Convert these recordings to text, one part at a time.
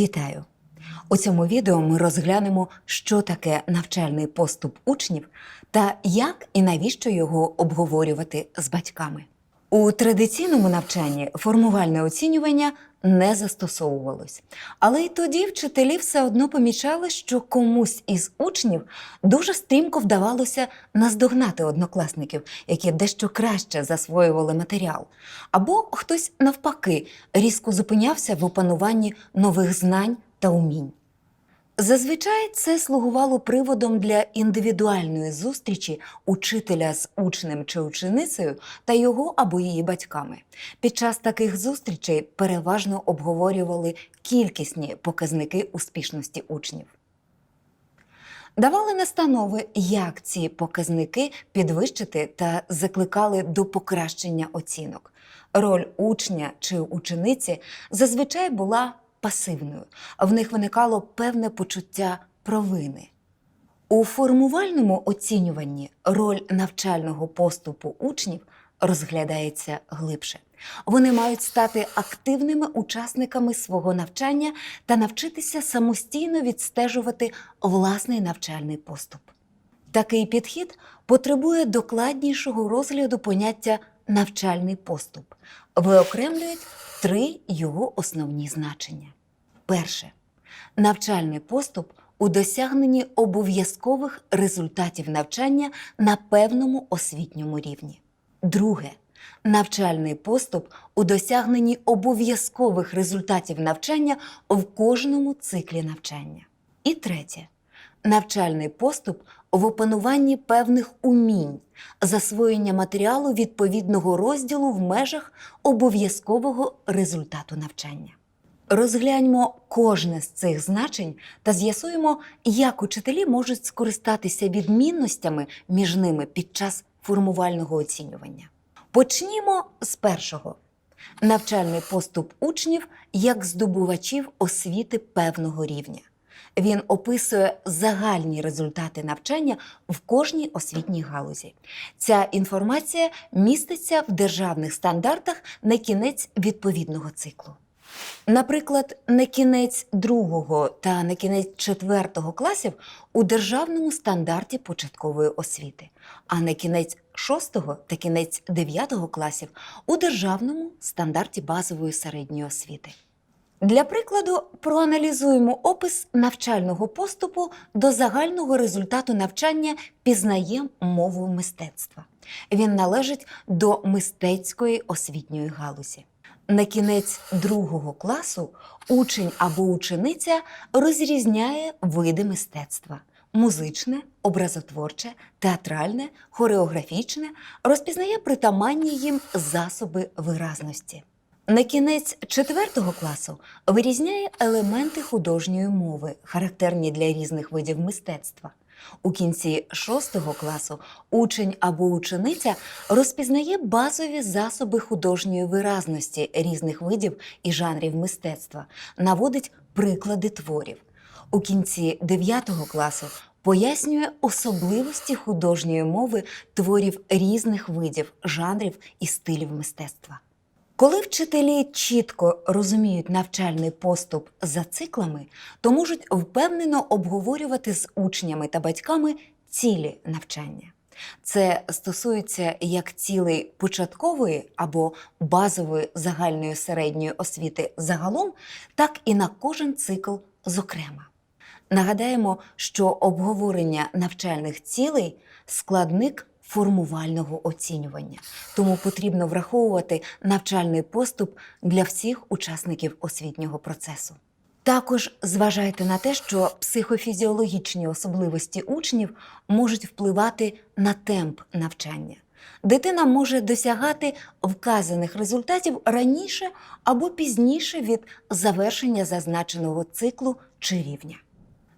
Вітаю! У цьому відео ми розглянемо, що таке навчальний поступ учнів та як і навіщо його обговорювати з батьками. У традиційному навчанні формувальне оцінювання не застосовувалось, але й тоді вчителі все одно помічали, що комусь із учнів дуже стрімко вдавалося наздогнати однокласників, які дещо краще засвоювали матеріал, або хтось навпаки різко зупинявся в опануванні нових знань та умінь. Зазвичай це слугувало приводом для індивідуальної зустрічі учителя з учнем чи ученицею та його або її батьками. Під час таких зустрічей переважно обговорювали кількісні показники успішності учнів. Давали настанови, як ці показники підвищити та закликали до покращення оцінок. Роль учня чи учениці зазвичай була пасивною, в них виникало певне почуття провини. У формувальному оцінюванні роль навчального поступу учнів розглядається глибше. Вони мають стати активними учасниками свого навчання та навчитися самостійно відстежувати власний навчальний поступ. Такий підхід потребує докладнішого розгляду поняття навчальний поступ. Виокремлюють три його основні значення. Перше навчальний поступ у досягненні обов'язкових результатів навчання на певному освітньому рівні. Друге навчальний поступ у досягненні обов'язкових результатів навчання в кожному циклі навчання. І третє навчальний поступ в опануванні певних умінь, засвоєння матеріалу відповідного розділу в межах обов'язкового результату навчання. Розгляньмо кожне з цих значень та з'ясуємо, як учителі можуть скористатися відмінностями між ними під час формувального оцінювання. Почнімо з першого: навчальний поступ учнів як здобувачів освіти певного рівня. Він описує загальні результати навчання в кожній освітній галузі. Ця інформація міститься в державних стандартах на кінець відповідного циклу. Наприклад, на кінець другого та на кінець четвертого класів у державному стандарті початкової освіти, а на кінець шостого та кінець дев'ятого класів у державному стандарті базової середньої освіти. Для прикладу, проаналізуємо опис навчального поступу до загального результату навчання пізнає мову мистецтва. Він належить до мистецької освітньої галузі. На кінець другого класу учень або учениця розрізняє види мистецтва: музичне, образотворче, театральне, хореографічне, розпізнає притаманні їм засоби виразності. На кінець четвертого класу вирізняє елементи художньої мови, характерні для різних видів мистецтва. У кінці шостого класу учень або учениця розпізнає базові засоби художньої виразності різних видів і жанрів мистецтва, наводить приклади творів. У кінці дев'ятого класу пояснює особливості художньої мови творів різних видів, жанрів і стилів мистецтва. Коли вчителі чітко розуміють навчальний поступ за циклами, то можуть впевнено обговорювати з учнями та батьками цілі навчання. Це стосується як цілей початкової або базової загальної середньої освіти загалом, так і на кожен цикл зокрема. Нагадаємо, що обговорення навчальних цілей складник формувального оцінювання, тому потрібно враховувати навчальний поступ для всіх учасників освітнього процесу. Також зважайте на те, що психофізіологічні особливості учнів можуть впливати на темп навчання. Дитина може досягати вказаних результатів раніше або пізніше від завершення зазначеного циклу чи рівня.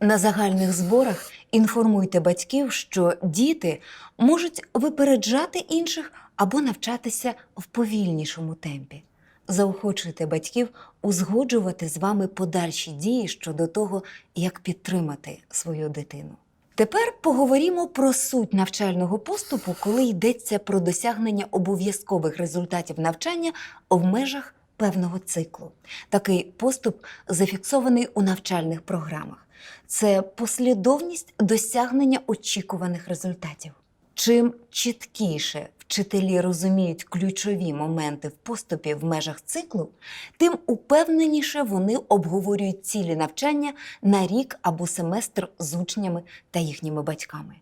На загальних зборах інформуйте батьків, що діти можуть випереджати інших або навчатися в повільнішому темпі. Заохочуйте батьків узгоджувати з вами подальші дії щодо того, як підтримати свою дитину. Тепер поговоримо про суть навчального поступу, коли йдеться про досягнення обов'язкових результатів навчання в межах певного циклу. Такий поступ зафіксований у навчальних програмах. Це послідовність досягнення очікуваних результатів. Чим чіткіше вчителі розуміють ключові моменти в поступі в межах циклу, тим упевненіше вони обговорюють цілі навчання на рік або семестр з учнями та їхніми батьками.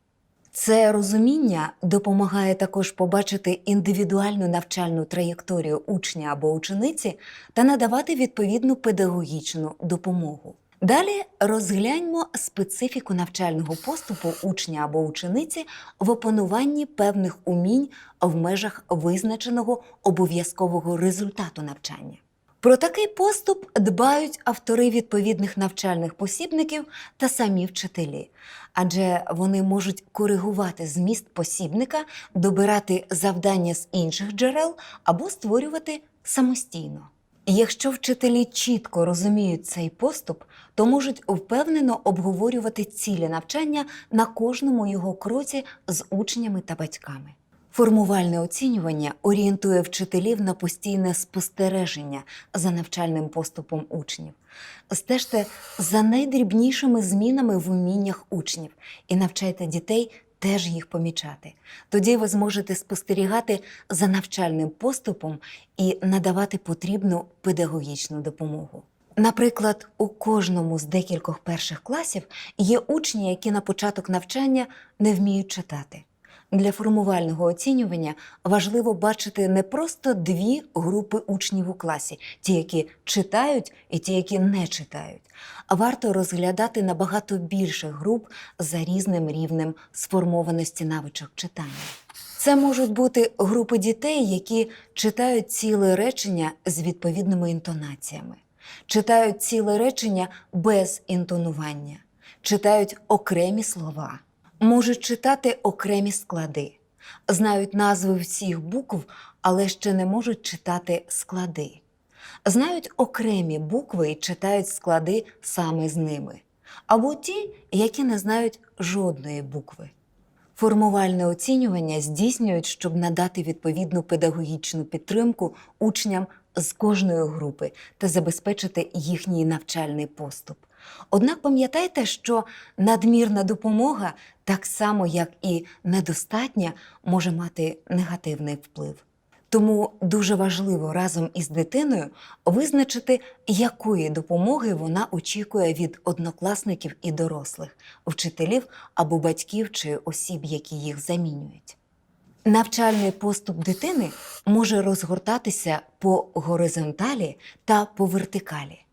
Це розуміння допомагає також побачити індивідуальну навчальну траєкторію учня або учениці та надавати відповідну педагогічну допомогу. Далі розгляньмо специфіку навчального поступу учня або учениці в опануванні певних умінь в межах визначеного обов'язкового результату навчання. Про такий поступ дбають автори відповідних навчальних посібників та самі вчителі, адже вони можуть коригувати зміст посібника, добирати завдання з інших джерел або створювати самостійно. Якщо вчителі чітко розуміють цей поступ, то можуть впевнено обговорювати цілі навчання на кожному його кроці з учнями та батьками. Формувальне оцінювання орієнтує вчителів на постійне спостереження за навчальним поступом учнів. Стежте за найдрібнішими змінами в уміннях учнів і навчайте дітей теж їх помічати. Тоді ви зможете спостерігати за навчальним поступом і надавати потрібну педагогічну допомогу. Наприклад, у кожному з декількох перших класів є учні, які на початок навчання не вміють читати. Для формувального оцінювання важливо бачити не просто дві групи учнів у класі: ті, які читають, і ті, які не читають. А варто розглядати набагато більше груп за різним рівнем сформованості навичок читання. Це можуть бути групи дітей, які читають ціле речення з відповідними інтонаціями, читають ціле речення без інтонування, читають окремі слова можуть читати окремі склади, знають назви всіх букв, але ще не можуть читати склади. Знають окремі букви і читають склади саме з ними, або ті, які не знають жодної букви. Формувальне оцінювання здійснюють, щоб надати відповідну педагогічну підтримку учням з кожної групи та забезпечити їхній навчальний поступ. Однак пам'ятайте, що надмірна допомога, так само як і недостатня, може мати негативний вплив. Тому дуже важливо разом із дитиною визначити, якої допомоги вона очікує від однокласників і дорослих, вчителів або батьків чи осіб, які їх замінюють. Навчальний поступ дитини може розгортатися по горизонталі та по вертикалі.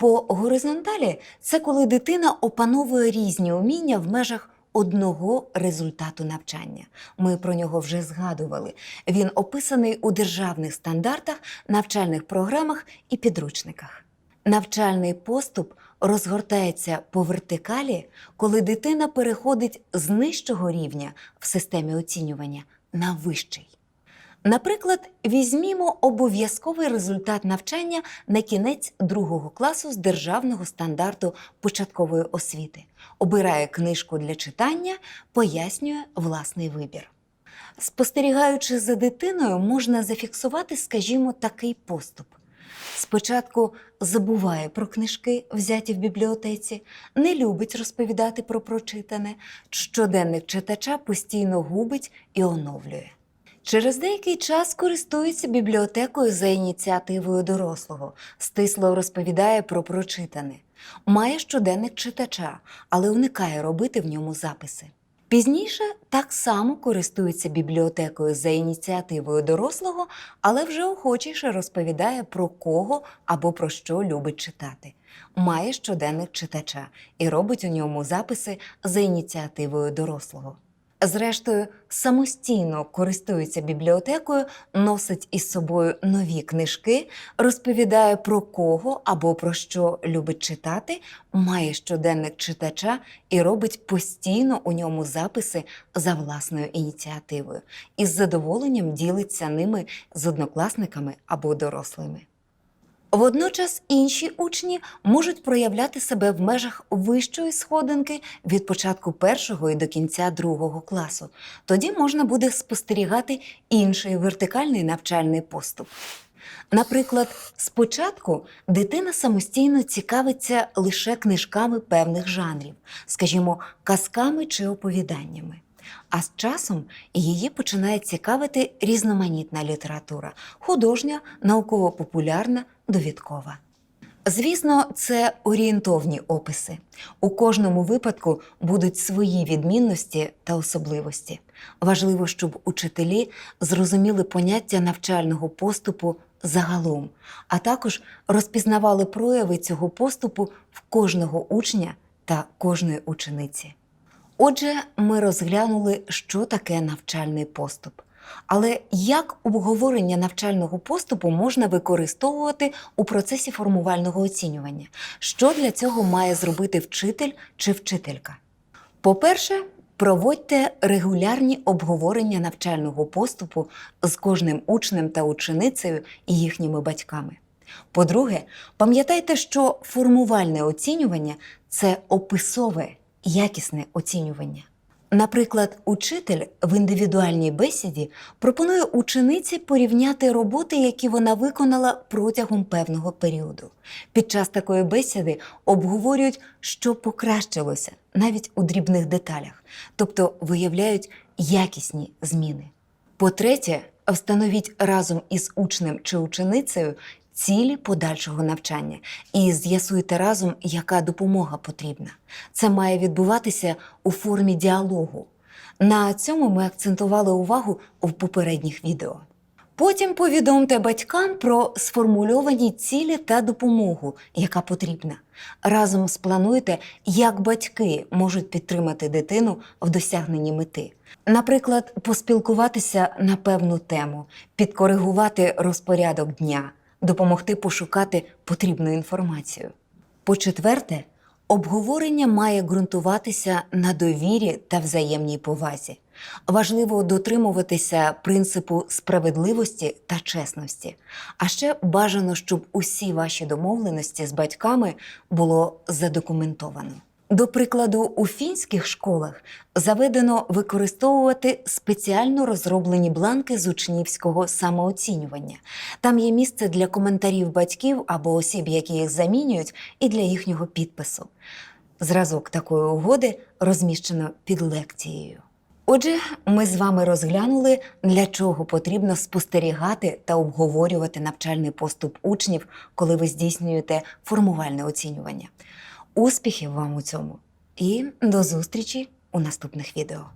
По горизонталі це коли дитина опановує різні уміння в межах одного результату навчання. Ми про нього вже згадували. Він описаний у державних стандартах, навчальних програмах і підручниках. Навчальний поступ розгортається по вертикалі, коли дитина переходить з нижчого рівня в системі оцінювання на вищий. Наприклад, візьмімо обов'язковий результат навчання на кінець другого класу з державного стандарту початкової освіти. Обирає книжку для читання, пояснює власний вибір. Спостерігаючи за дитиною, можна зафіксувати, скажімо, такий поступ. Спочатку забуває про книжки, взяті в бібліотеці, не любить розповідати про прочитане, щоденник читача постійно губить і оновлює. Через деякий час користується бібліотекою за ініціативою дорослого, стисло розповідає про прочитане, має щоденник читача, але уникає робити в ньому записи. Пізніше так само користується бібліотекою за ініціативою дорослого, але вже охочіше розповідає про кого або про що любить читати. Має щоденник читача і робить у ньому записи за ініціативою дорослого. Зрештою, самостійно користується бібліотекою, носить із собою нові книжки, розповідає про кого або про що любить читати, має щоденник читача і робить постійно у ньому записи за власною ініціативою і з задоволенням ділиться ними з однокласниками або дорослими. Водночас інші учні можуть проявляти себе в межах вищої сходинки від початку першого і до кінця другого класу. Тоді можна буде спостерігати інший вертикальний навчальний поступ. Наприклад, спочатку дитина самостійно цікавиться лише книжками певних жанрів, скажімо, казками чи оповіданнями. А з часом її починає цікавити різноманітна література художня, науково-популярна, довідкова. Звісно, це орієнтовні описи. У кожному випадку будуть свої відмінності та особливості. Важливо, щоб учителі зрозуміли поняття навчального поступу загалом, а також розпізнавали прояви цього поступу в кожного учня та кожної учениці. Отже, ми розглянули, що таке навчальний поступ. Але як обговорення навчального поступу можна використовувати у процесі формувального оцінювання? Що для цього має зробити вчитель чи вчителька? По-перше, проводьте регулярні обговорення навчального поступу з кожним учнем та ученицею і їхніми батьками. По-друге, пам'ятайте, що формувальне оцінювання це описове, якісне оцінювання. Наприклад, учитель в індивідуальній бесіді пропонує учениці порівняти роботи, які вона виконала протягом певного періоду. Під час такої бесіди обговорюють, що покращилося навіть у дрібних деталях, тобто виявляють якісні зміни. По-третє, встановіть разом із учнем чи ученицею цілі подальшого навчання і з'ясуйте разом, яка допомога потрібна. Це має відбуватися у формі діалогу. На цьому ми акцентували увагу в попередніх відео. Потім повідомте батькам про сформульовані цілі та допомогу, яка потрібна. Разом сплануйте, як батьки можуть підтримати дитину в досягненні мети. Наприклад, поспілкуватися на певну тему, підкоригувати розпорядок дня, допомогти пошукати потрібну інформацію. По-четверте, обговорення має ґрунтуватися на довірі та взаємній повазі. Важливо дотримуватися принципу справедливості та чесності. А ще бажано, щоб усі ваші домовленості з батьками було задокументовано. До прикладу, у фінських школах заведено використовувати спеціально розроблені бланки з учнівського самооцінювання. Там є місце для коментарів батьків або осіб, які їх замінюють, і для їхнього підпису. Зразок такої угоди розміщено під лекцією. Отже, ми з вами розглянули, для чого потрібно спостерігати та обговорювати навчальний поступ учнів, коли ви здійснюєте формувальне оцінювання. Успіхів вам у цьому і до зустрічі у наступних відео.